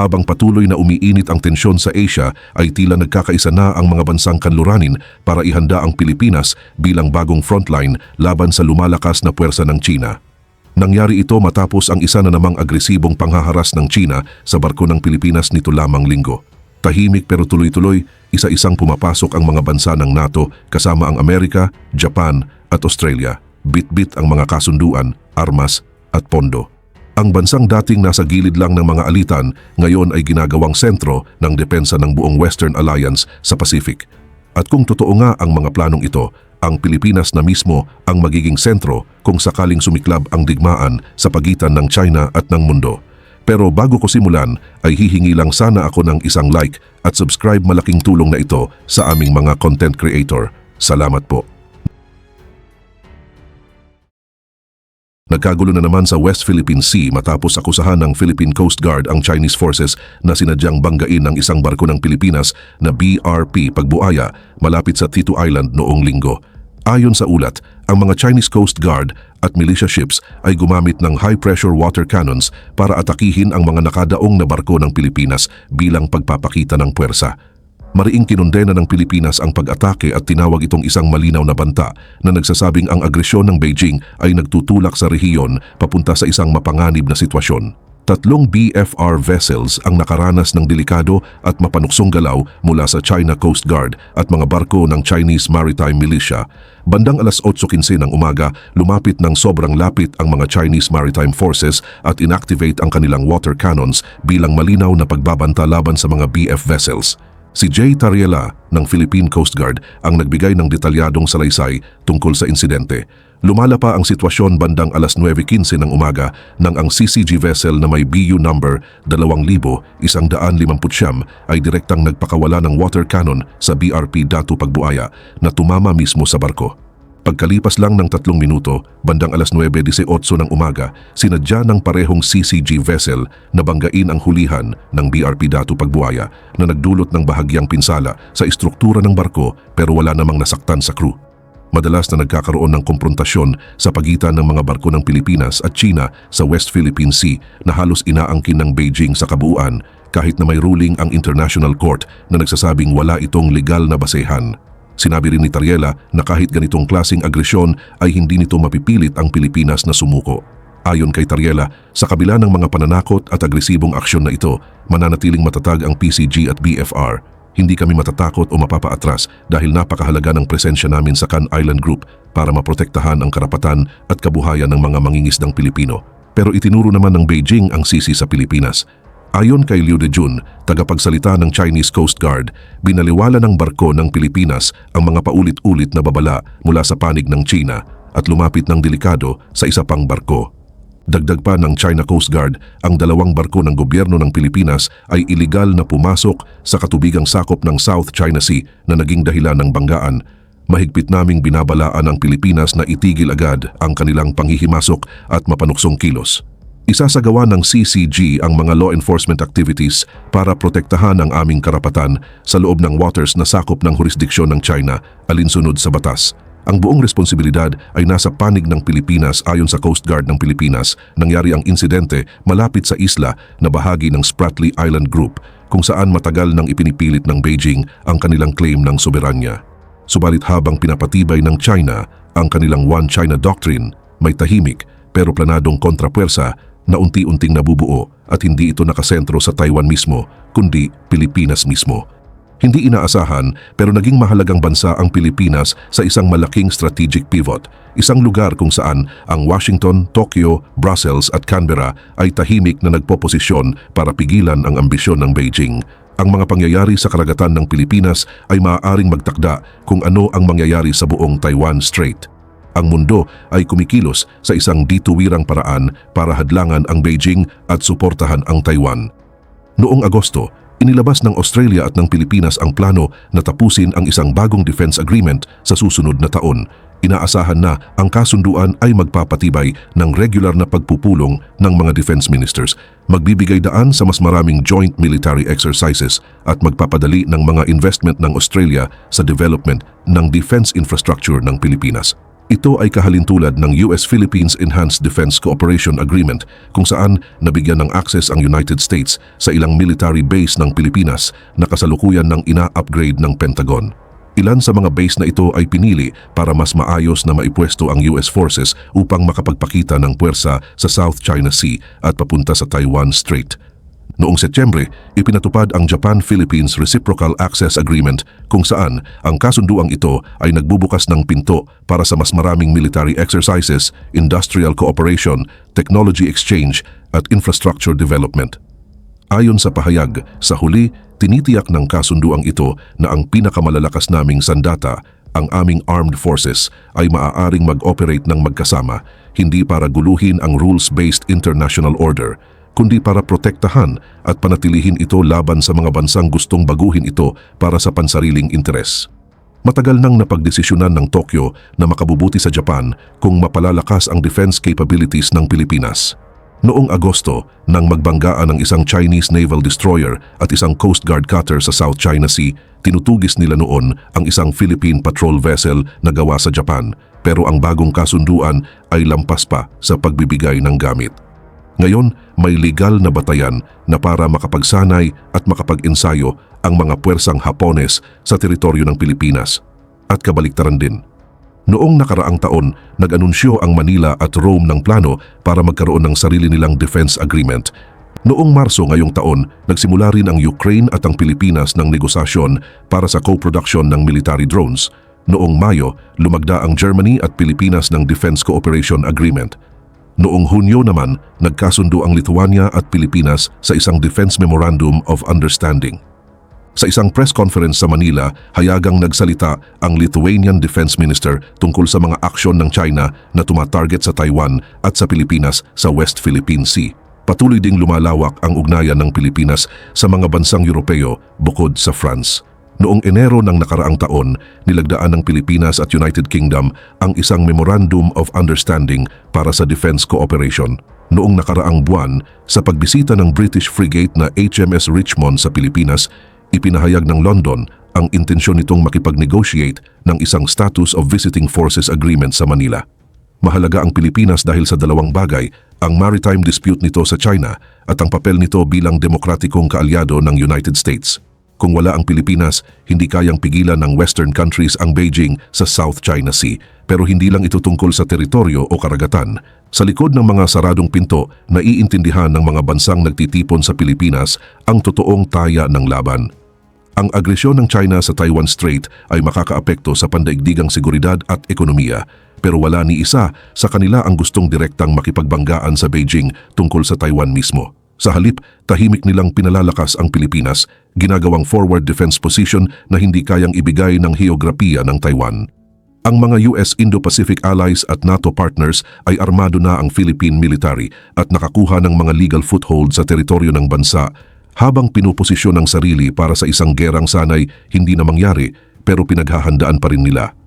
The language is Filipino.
Habang patuloy na umiinit ang tensyon sa Asia ay tila nagkakaisa na ang mga bansang kanluranin para ihanda ang Pilipinas bilang bagong frontline laban sa lumalakas na puwersa ng China. Nangyari ito matapos ang isa na namang agresibong panghaharas ng China sa barko ng Pilipinas nito lamang linggo. Tahimik pero tuloy-tuloy, isa-isang pumapasok ang mga bansa ng NATO kasama ang Amerika, Japan at Australia. Bit-bit ang mga kasunduan, armas at pondo. Ang bansang dating nasa gilid lang ng mga alitan ngayon ay ginagawang sentro ng depensa ng buong Western Alliance sa Pacific. At kung totoo nga ang mga planong ito, ang Pilipinas na mismo ang magiging sentro kung sakaling sumiklab ang digmaan sa pagitan ng China at ng mundo. Pero bago ko simulan ay hihingi lang sana ako ng isang like at subscribe malaking tulong na ito sa aming mga content creator. Salamat po. Nagkagulo na naman sa West Philippine Sea matapos akusahan ng Philippine Coast Guard ang Chinese forces na sinadyang banggain ng isang barko ng Pilipinas na BRP Pagbuaya malapit sa Tito Island noong linggo. Ayon sa ulat, ang mga Chinese Coast Guard at militia ships ay gumamit ng high-pressure water cannons para atakihin ang mga nakadaong na barko ng Pilipinas bilang pagpapakita ng puwersa. Mariing kinondena ng Pilipinas ang pag-atake at tinawag itong isang malinaw na banta na nagsasabing ang agresyon ng Beijing ay nagtutulak sa rehiyon papunta sa isang mapanganib na sitwasyon. Tatlong BFR vessels ang nakaranas ng delikado at mapanuksong galaw mula sa China Coast Guard at mga barko ng Chinese Maritime Militia. Bandang alas 8.15 ng umaga, lumapit ng sobrang lapit ang mga Chinese Maritime Forces at inactivate ang kanilang water cannons bilang malinaw na pagbabanta laban sa mga BF vessels. Si Jay Tariela ng Philippine Coast Guard ang nagbigay ng detalyadong salaysay tungkol sa insidente. Lumala pa ang sitwasyon bandang alas 9.15 ng umaga nang ang CCG vessel na may BU number 2,150 ay direktang nagpakawala ng water cannon sa BRP Datu Pagbuaya na tumama mismo sa barko. Pagkalipas lang ng tatlong minuto, bandang alas 9.18 ng umaga, sinadya ng parehong CCG vessel na banggain ang hulihan ng BRP Datu Pagbuaya na nagdulot ng bahagyang pinsala sa istruktura ng barko pero wala namang nasaktan sa crew. Madalas na nagkakaroon ng komprontasyon sa pagitan ng mga barko ng Pilipinas at China sa West Philippine Sea na halos inaangkin ng Beijing sa kabuuan kahit na may ruling ang International Court na nagsasabing wala itong legal na basehan. Sinabi rin ni Tariela na kahit ganitong klasing agresyon ay hindi nito mapipilit ang Pilipinas na sumuko. Ayon kay Tariela, sa kabila ng mga pananakot at agresibong aksyon na ito, mananatiling matatag ang PCG at BFR. Hindi kami matatakot o mapapaatras dahil napakahalaga ng presensya namin sa Can Island Group para maprotektahan ang karapatan at kabuhayan ng mga mangingisdang Pilipino. Pero itinuro naman ng Beijing ang sisi sa Pilipinas. Ayon kay Liu Dejun, tagapagsalita ng Chinese Coast Guard, binaliwala ng barko ng Pilipinas ang mga paulit-ulit na babala mula sa panig ng China at lumapit ng delikado sa isa pang barko. Dagdag pa ng China Coast Guard, ang dalawang barko ng gobyerno ng Pilipinas ay iligal na pumasok sa katubigang sakop ng South China Sea na naging dahilan ng banggaan. Mahigpit naming binabalaan ang Pilipinas na itigil agad ang kanilang panghihimasok at mapanuksong kilos. Isasagawa ng CCG ang mga law enforcement activities para protektahan ang aming karapatan sa loob ng waters na sakop ng jurisdiksyon ng China alinsunod sa batas. Ang buong responsibilidad ay nasa panig ng Pilipinas ayon sa Coast Guard ng Pilipinas. Nangyari ang insidente malapit sa isla na bahagi ng Spratly Island Group kung saan matagal nang ipinipilit ng Beijing ang kanilang claim ng soberanya. Subalit habang pinapatibay ng China ang kanilang One China Doctrine, may tahimik pero planadong kontrapwersa na unti-unting nabubuo at hindi ito nakasentro sa Taiwan mismo kundi Pilipinas mismo. Hindi inaasahan pero naging mahalagang bansa ang Pilipinas sa isang malaking strategic pivot, isang lugar kung saan ang Washington, Tokyo, Brussels at Canberra ay tahimik na nagpoposisyon para pigilan ang ambisyon ng Beijing. Ang mga pangyayari sa karagatan ng Pilipinas ay maaaring magtakda kung ano ang mangyayari sa buong Taiwan Strait. Ang mundo ay kumikilos sa isang dituwirang paraan para hadlangan ang Beijing at suportahan ang Taiwan. Noong Agosto, inilabas ng Australia at ng Pilipinas ang plano na tapusin ang isang bagong defense agreement sa susunod na taon. Inaasahan na ang kasunduan ay magpapatibay ng regular na pagpupulong ng mga defense ministers, magbibigay daan sa mas maraming joint military exercises at magpapadali ng mga investment ng Australia sa development ng defense infrastructure ng Pilipinas. Ito ay kahalintulad ng US-Philippines Enhanced Defense Cooperation Agreement kung saan nabigyan ng access ang United States sa ilang military base ng Pilipinas na kasalukuyan ng ina-upgrade ng Pentagon. Ilan sa mga base na ito ay pinili para mas maayos na maipwesto ang US forces upang makapagpakita ng puwersa sa South China Sea at papunta sa Taiwan Strait. Noong Setyembre, ipinatupad ang Japan-Philippines Reciprocal Access Agreement kung saan ang kasunduang ito ay nagbubukas ng pinto para sa mas maraming military exercises, industrial cooperation, technology exchange at infrastructure development. Ayon sa pahayag, sa huli, tinitiyak ng kasunduang ito na ang pinakamalalakas naming sandata, ang aming armed forces, ay maaaring mag-operate ng magkasama, hindi para guluhin ang rules-based international order, kundi para protektahan at panatilihin ito laban sa mga bansang gustong baguhin ito para sa pansariling interes. Matagal nang napagdesisyonan ng Tokyo na makabubuti sa Japan kung mapalalakas ang defense capabilities ng Pilipinas. Noong Agosto, nang magbanggaan ng isang Chinese naval destroyer at isang Coast Guard cutter sa South China Sea, tinutugis nila noon ang isang Philippine patrol vessel na gawa sa Japan pero ang bagong kasunduan ay lampas pa sa pagbibigay ng gamit. Ngayon, may legal na batayan na para makapagsanay at makapag-ensayo ang mga puwersang Hapones sa teritoryo ng Pilipinas at kabaliktaran din. Noong nakaraang taon, nag-anunsyo ang Manila at Rome ng plano para magkaroon ng sarili nilang defense agreement. Noong Marso ngayong taon, nagsimula rin ang Ukraine at ang Pilipinas ng negosasyon para sa co-production ng military drones. Noong Mayo, lumagda ang Germany at Pilipinas ng Defense Cooperation Agreement. Noong Hunyo naman, nagkasundo ang Lithuania at Pilipinas sa isang Defense Memorandum of Understanding. Sa isang press conference sa Manila, hayagang nagsalita ang Lithuanian Defense Minister tungkol sa mga aksyon ng China na tumatarget sa Taiwan at sa Pilipinas sa West Philippine Sea. Patuloy ding lumalawak ang ugnayan ng Pilipinas sa mga bansang Europeo bukod sa France. Noong Enero ng nakaraang taon, nilagdaan ng Pilipinas at United Kingdom ang isang Memorandum of Understanding para sa defense cooperation. Noong nakaraang buwan, sa pagbisita ng British frigate na HMS Richmond sa Pilipinas, ipinahayag ng London ang intensyon nitong makipag-negotiate ng isang Status of Visiting Forces Agreement sa Manila. Mahalaga ang Pilipinas dahil sa dalawang bagay, ang maritime dispute nito sa China at ang papel nito bilang demokratikong kaalyado ng United States. Kung wala ang Pilipinas, hindi kayang pigilan ng Western countries ang Beijing sa South China Sea. Pero hindi lang ito tungkol sa teritoryo o karagatan. Sa likod ng mga saradong pinto, naiintindihan ng mga bansang nagtitipon sa Pilipinas ang totoong taya ng laban. Ang agresyon ng China sa Taiwan Strait ay makakaapekto sa pandaigdigang seguridad at ekonomiya, pero wala ni isa sa kanila ang gustong direktang makipagbanggaan sa Beijing tungkol sa Taiwan mismo. Sa halip, tahimik nilang pinalalakas ang Pilipinas, ginagawang forward defense position na hindi kayang ibigay ng heograpiya ng Taiwan. Ang mga US Indo-Pacific allies at NATO partners ay armado na ang Philippine military at nakakuha ng mga legal foothold sa teritoryo ng bansa habang pinuposisyon ang sarili para sa isang gerang sanay hindi na mangyari pero pinaghahandaan pa rin nila.